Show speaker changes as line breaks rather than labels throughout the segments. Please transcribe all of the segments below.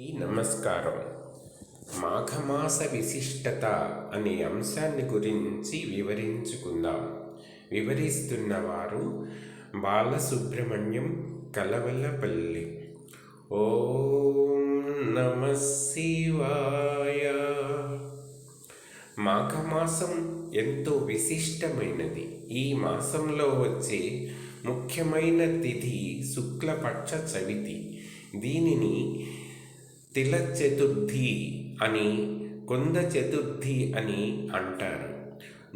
ఈ నమస్కారం. మాఘమాస విశిష్టత అనే అంశాన్ని గురించి వివరించుకుందాం. వివరిస్తున్నవారు బాలసుబ్రహ్మణ్యం కలవలపల్లి. ఓం నమ శివాయ. మాఘమాసం ఎంతో విశిష్టమైనది. ఈ మాసంలో వచ్చే ముఖ్యమైన తిథి శుక్లపక్ష చవితి. దీనిని తిల చతుర్థి అని కొంద చతుర్థి అని అంటారు.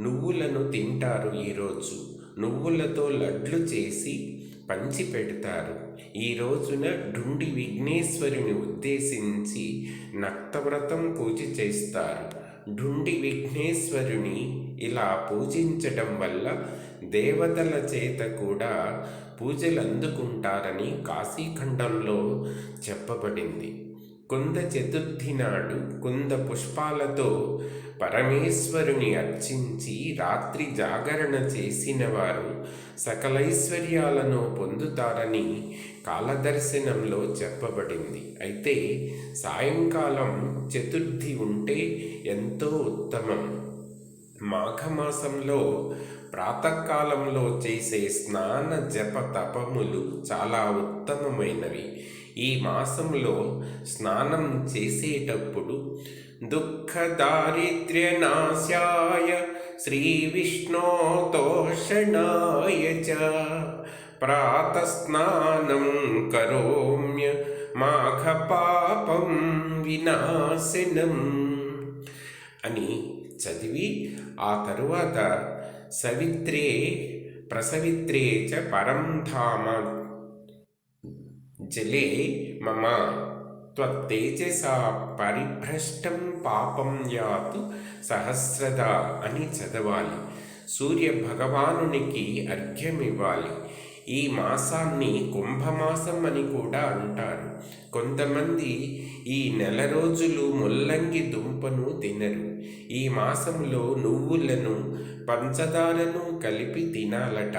నువ్వులను తింటారు ఈరోజు. నువ్వులతో లడ్లు చేసి పంచి పెడతారు ఈ రోజున ఢుండి విఘ్నేశ్వరుని ఉద్దేశించి నక్తవ్రతం పూజ చేస్తారు. ఢుండి విఘ్నేశ్వరుని ఇలా పూజించడం వల్ల దేవతల చేత కూడా పూజలు అందుకుంటారని కాశీఖండంలో చెప్పబడింది. కుంద చతుర్థి నాడు కుంద పుష్పాలతో పరమేశ్వరుని అర్చించి రాత్రి జాగరణ చేసిన వారు సకలైశ్వర్యాలను పొందుతారని కాలదర్శనంలో చెప్పబడింది. అయితే సాయంకాలం చతుర్థి ఉంటే ఎంతో ఉత్తమం. మాఘమాసంలో ప్రాతకాలంలో చేసే స్నాన జప తపములు చాలా ఉత్తమమైనవి. ఈ మాసంలో స్నానం చేసేటప్పుడు దుఃఖ దారిద్ర్య నాశాయ శ్రీ విష్ణోతోషణాయ చ ప్రాతస్నానం కరోమ్య మాఘ పాపం వినాశనం అని చదివి ఆ తరువాత సవిత్రే ప్రసవిత్రే చ పరం ధామ జలే మమ. త్వత్తేజసా పరిభ్రష్టం పాపం యాతు సహస్రద అని చదవాలి. సూర్య భగవానునికి అర్ఘ్యమివ్వాలి. ఈ మాసాన్ని కుంభమాసం అని కూడా అంటారు. కొంతమంది ఈ నెల రోజులు ముల్లంగి దుంపను తినరు. ఈ మాసంలో నువ్వులను పంచదారను కలిపి తినాలట.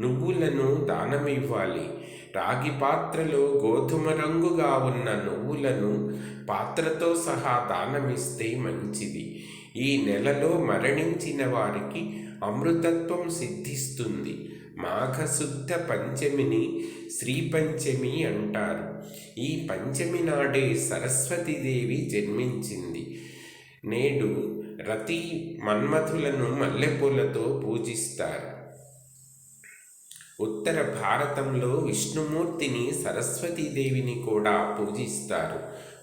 నువ్వులను దానమివ్వాలి. రాగి పాత్రలో గోధుమ రంగుగా ఉన్న నువ్వులను పాత్రతో సహా దానమిస్తే మంచిది. ఈ నెలలో మరణించిన వారికి అమృతత్వం సిద్ధిస్తుంది. మాఘశుద్ధ పంచమిని శ్రీ పంచమి అంటారు. ఈ పంచమి నాడే సరస్వతీదేవి జన్మించింది. నేడు రతి మన్మథులను మల్లెపూలతో పూజిస్తారు. ఉత్తర భారతంలో విష్ణుమూర్తిని సరస్వతీదేవిని కూడా పూజిస్తారు.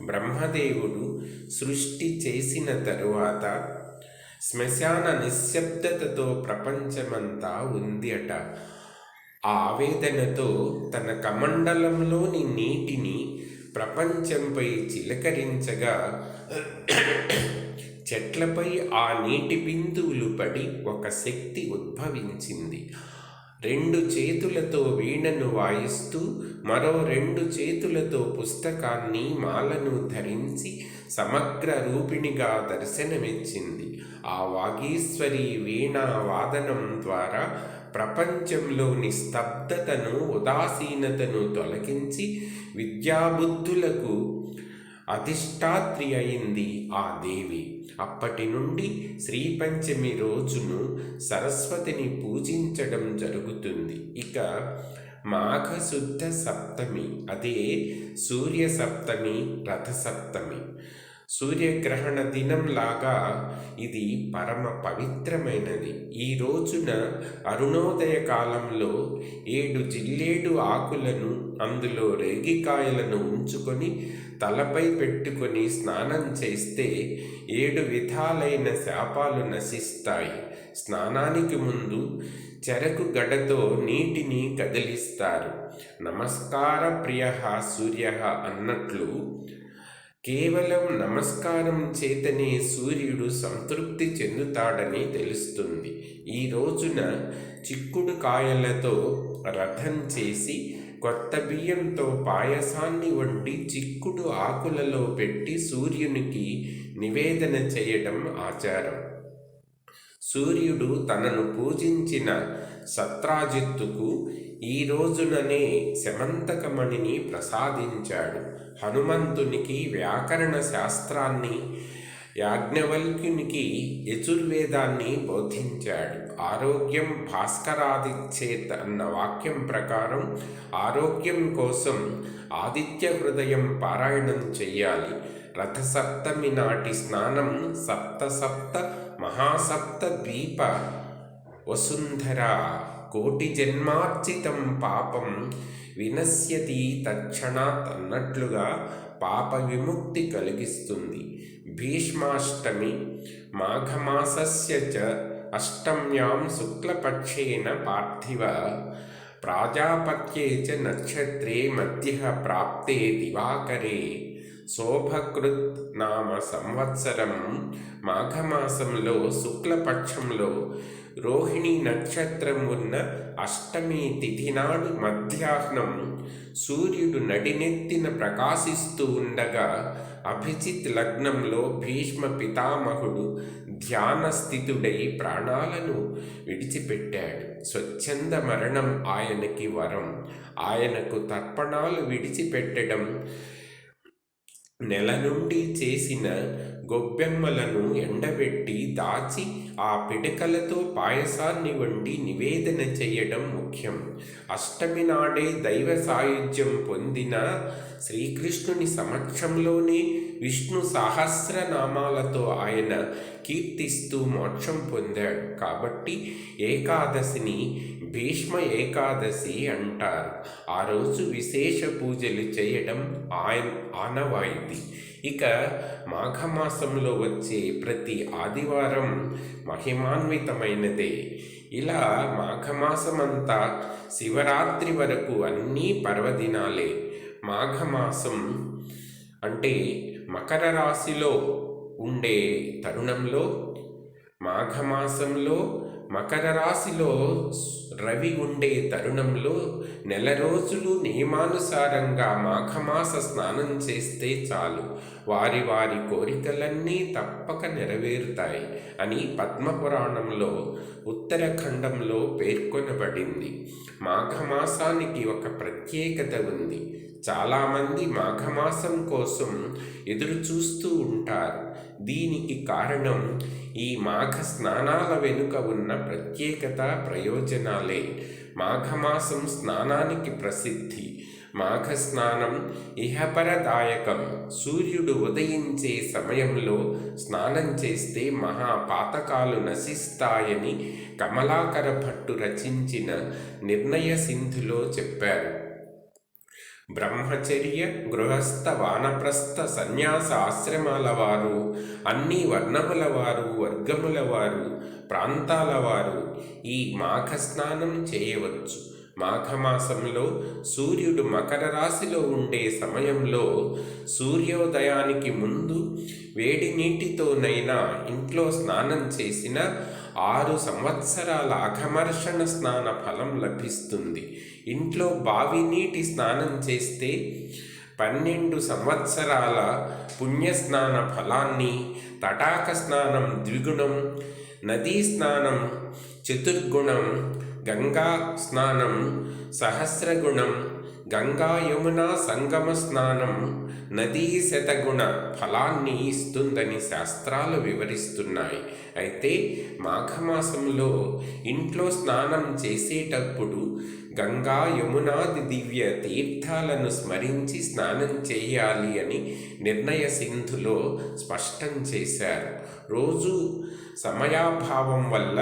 బ్రహ్మదేవుడు సృష్టి చేసిన తరువాత శ్మశాన నిశ్శబ్దతతో ప్రపంచమంతా ఉంది అట ఆ ఆవేదనతో తన కమండలంలోని నీటిని ప్రపంచంపై చిలకరించగా చెట్లపై ఆ నీటి బిందువులు పడి ఒక శక్తి ఉద్భవించింది. రెండు చేతులతో వీణను వాయిస్తూ మరో రెండు చేతులతో పుస్తకాన్ని మాలను ధరించి సమగ్ర రూపిణిగా దర్శనమిచ్చింది. ఆ వాగీశ్వరి వీణా వాదనం ద్వారా ప్రపంచంలోని స్తబ్దతను ఉదాసీనతను తొలగించి విద్యాబుద్ధులకు అధిష్టాత్రి అయింది ఆ దేవి. అప్పటి నుండి శ్రీపంచమి రోజును సరస్వతిని పూజించడం జరుగుతుంది. ఇక మాఘశుద్ధ సప్తమి అదే సూర్య సప్తమి రథసప్తమి. సూర్యగ్రహణ దినంలాగా ఇది పరమ పవిత్రమైనది. ఈ రోజున అరుణోదయ కాలంలో ఏడు జిల్లేడు ఆకులను అందులో రేగికాయలను ఉంచుకొని తలపై పెట్టుకొని స్నానం చేస్తే ఏడు విధాలైన శాపాలు నశిస్తాయి. స్నానానికి ముందు చెరకు గడతో నీటిని కదిలిస్తారు. నమస్కార ప్రియ సూర్య అన్నట్లు కేవలం నమస్కారం చేతనే సూర్యుడు సంతృప్తి చెందుతాడని తెలుస్తుంది. ఈ రోజున చిక్కుడు కాయలతో రథం చేసి కొత్త బియ్యంతో పాయసాన్ని వండి చిక్కుడు ఆకులలో పెట్టి సూర్యునికి నివేదన చేయడం ఆచారం. సూర్యుడు తనను పూజించిన సత్రాజిత్తుకు ఈ రోజుననే శమంతకమణిని ప్రసాదించాడు. హనుమంతునికి వ్యాకరణ శాస్త్రాన్ని యాజ్ఞవల్క్యునికి యజుర్వేదాన్ని బోధించాడు. ఆరోగ్యం భాస్కరాదిచ్చేత్ అన్న వాక్యం ప్రకారం ఆరోగ్యం కోసం ఆదిత్య హృదయం పారాయణం చెయ్యాలి. రథసప్తమి నాటి స్నానం సప్త సప్త మహాసప్త ద్వీప వసుంధర కోటి జన్మార్జితం పాపం వినశ్యతి తక్షణాత్ అన్నట్లుగా పాప విముక్తి కలిగిస్తుంది. భీష్మాష్టమి మాఘమాసస్య చ అష్టమ్యాం శుక్లపక్షేణ పార్థివ ప్రాజాపత్యే చ నక్షత్రే మధ్య ప్రాప్తే దివాకరే. శోభకృత్ నామ సంవత్సరం మాఘమాసంలో శుక్లపక్షంలో రోహిణి నక్షత్రం ఉన్న అష్టమి తిథి నాడు మధ్యాహ్నం సూర్యుడు నడినెత్తిన ప్రకాశిస్తూ ఉండగా అభిజిత్ లగ్నంలో భీష్మ పితామహుడు ధ్యాన స్థితుడై ప్రాణాలను విడిచిపెట్టాడు. స్వచ్ఛంద మరణం ఆయనకి వరం. ఆయనకు తర్పణాలు విడిచిపెట్టడం నెల నుండి చేసిన గొబ్బెమ్మలను ఎండబెట్టి దాచి ఆ పిడకలతో పాయసాన్ని వండి నివేదన చేయడం ముఖ్యం. అష్టమి నాడే దైవ సాయుధ్యం పొందిన శ్రీకృష్ణుని సమక్షంలోనే విష్ణు సహస్రనామాలతో ఆయన కీర్తిస్తూ మోక్షం పొందాడు. కాబట్టి ఏకాదశిని భీష్మ ఏకాదశి అంటారు. ఆ రోజు విశేష పూజలు చేయడం ఆయన ఆనవాయితీ. ఇక మాఘమాసంలో వచ్చే ప్రతి ఆదివారం మహిమాన్వితమైనదే. ఇలా మాఘమాసమంతా శివరాత్రి వరకు అన్నీ పర్వదినాలే. మాఘమాసం అంటే మకర రాశిలో ఉండే తరుణంలో మాఘమాసంలో మకర రాశిలో రవి ఉండే తరుణంలో నెల రోజులు నియమానుసారంగా మాఘమాస స్నానం చేస్తే చాలు. వారి వారి కోరికలన్నీ తప్పక నెరవేరుతాయి అని పద్మపురాణంలో ఉత్తరాఖండంలో పేర్కొనబడింది. మాఘమాసానికి ఒక ప్రత్యేకత ఉంది. చాలామంది మాఘమాసం కోసం ఎదురు చూస్తూ ఉంటారు. దీనికి కారణం ఈ మాఘ స్నానాల వెనుక ఉన్న ప్రత్యేకత ప్రయోజనాలే. మాఘమాసం స్నానానికి ప్రసిద్ధి. మాఘ స్నానం ఇహపరదాయకం. సూర్యుడు ఉదయించే సమయంలో స్నానం చేస్తే మహాపాతకాలు నశిస్తాయని కమలాకర భట్టు రచించిన నిర్ణయ సింధులో చెప్పారు. బ్రహ్మచర్య గృహస్థ వానప్రస్థ సన్యాస ఆశ్రమాల వారు అన్ని వర్ణముల వారు వర్గముల వారు ప్రాంతాల వారు ఈ మాఘ స్నానం చేయవచ్చు. మాఘమాసంలో సూర్యుడు మకర రాశిలో ఉండే సమయంలో సూర్యోదయానికి ముందు వేడి నీటితోనైనా ఇంట్లో స్నానం చేసిన ఆరు సంవత్సరాల అఘమర్షణ స్నాన ఫలం లభిస్తుంది. ఇంట్లో బావి నీటి స్నానం చేస్తే పన్నెండు సంవత్సరాల పుణ్యస్నాన ఫలాన్ని తటాక స్నానం ద్విగుణం నదీ స్నానం చతుర్గుణం గంగా స్నానం సహస్రగుణం గంగా యమున సంగమ స్నానం నదీ శతగుణ ఫలాన్ని ఇస్తుందని శాస్త్రాలు వివరిస్తున్నాయి. అయితే మాఘమాసంలో ఇంట్లో స్నానం చేసేటప్పుడు గంగా యమునాది దివ్య తీర్థాలను స్మరించి స్నానం చేయాలి అని నిర్ణయ సింధులో స్పష్టం చేశారు. రోజు సమయాభావం వల్ల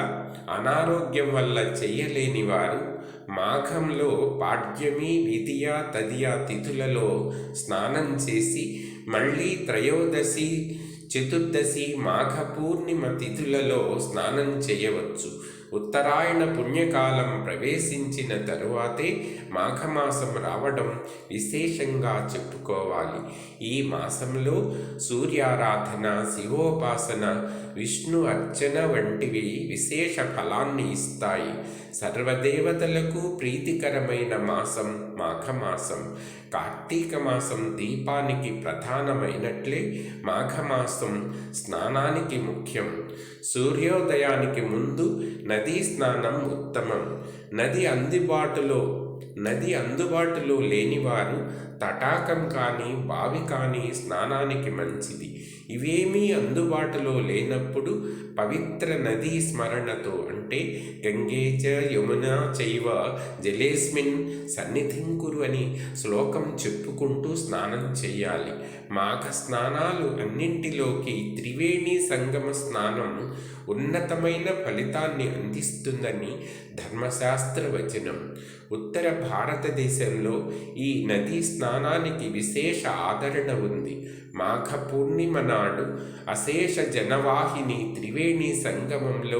అనారోగ్యం వల్ల చేయలేని వారు మాఘంలో పాడ్యమి విధియ తదియ తిథులలో స్నానం చేసి మళ్ళీ త్రయోదశి చతుర్దశి మాఘ పూర్ణిమ తిథులలో స్నానం చేయవచ్చు. ఉత్తరాయణ పుణ్యకాలం ప్రవేశించిన తరువాతే మాఘమాసం రావడం విశేషంగా చెప్పుకోవాలి. ఈ మాసంలో సూర్యారాధన శివోపాసన విష్ణు అర్చన వంటివి విశేష ఫలాన్ని ఇస్తాయి. సర్వదేవతలకు ప్రీతికరమైన మాసం మాఘమాసం. కార్తీక మాసం దీపానికి ప్రధానమైనట్లే మాఘమాసం స్నానానికి ముఖ్యం. సూర్యోదయానికి ముందు నదీ స్నానం ఉత్తమం. నది అందుబాటులో నది అందుబాటులో లేనివారు తటాకం కానీ బావి కానీ స్నానానికి మంచిది. ఇవేమీ అందుబాటులో లేనప్పుడు పవిత్ర నదీ స్మరణతో అంటే గంగేచ యమున చైవ జలేస్మిన్ సన్నిధింకురు అని శ్లోకం చెప్పుకుంటూ స్నానం చేయాలి. మాఘ స్నానాలు అన్నింటిలోకి త్రివేణి సంగమ స్నానం ఉన్నతమైన ఫలితాన్ని అందిస్తుందని ధర్మశాస్త్ర వచనం ఉత్తర భారతదేశంలో ఈ నదీ స్నానానికి విశేష ఆదరణ ఉంది. మాఘ పూర్ణిమ నాడు అశేష జనవాహిని త్రివేణి సంగమంలో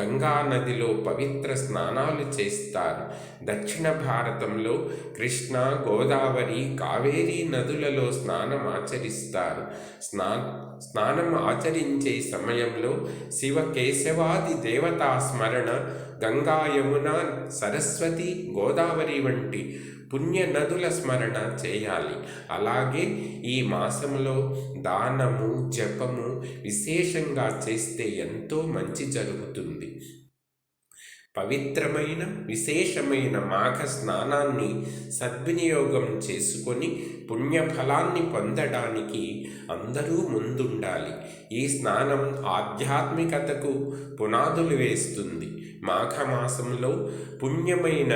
గంగా నదిలో పవిత్ర స్నానాలు చేస్తారు. దక్షిణ భారతంలో కృష్ణ గోదావరి కావేరీ నదులలో స్నానం ఆచరిస్తారు. స్నా స్నానం ఆచరించే సమయంలో శివ కేశవాది దేవతా స్మరణ గంగా యమున సరస్వతి గోదావరి వంటి పుణ్య నదుల స్మరణ చేయాలి. అలాగే ఈ మాసంలో దానము జపము విశేషంగా చేస్తే ఎంతో మంచి జరుగుతుంది. పవిత్రమైన విశేషమైన మాఘ స్నానాన్ని సద్వినియోగం చేసుకొని పుణ్యఫలాన్ని పొందడానికి అందరూ ముందుండాలి. ఈ స్నానం ఆధ్యాత్మికతకు పునాదులు వేస్తుంది. మాఘమాసంలో పుణ్యమైన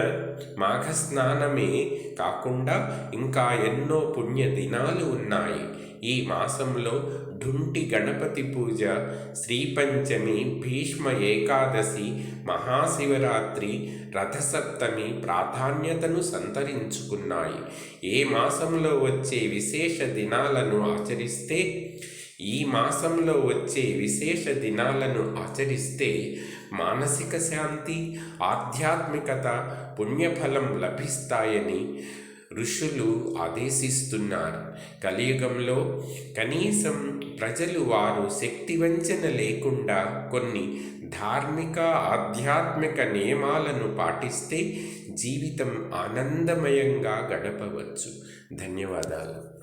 మాఘ స్నానమే కాకుండా ఇంకా ఎన్నో పుణ్య దినాలు ఉన్నాయి. ఈ మాసంలో ఢుంటి గణపతి పూజ శ్రీపంచమి భీష్మ ఏకాదశి మహాశివరాత్రి రథసప్తమి ప్రాధాన్యతను సంతరించుకున్నాయి. ఏ మాసంలో వచ్చే విశేష దినాలను ఆచరిస్తే ఈ మాసంలో వచ్చే విశేష దినాలను ఆచరిస్తే మానసిక శాంతి ఆధ్యాత్మికత పుణ్యఫలం లభిస్తాయని ఋషులు ఆదేశిస్తున్నారు. కలియుగంలో కనీసం ప్రజలు వారు శక్తి వంచన లేకుండా కొన్ని ధార్మిక ఆధ్యాత్మిక నియమాలను పాటిస్తే జీవితం ఆనందమయంగా గడపవచ్చు. ధన్యవాదాలు.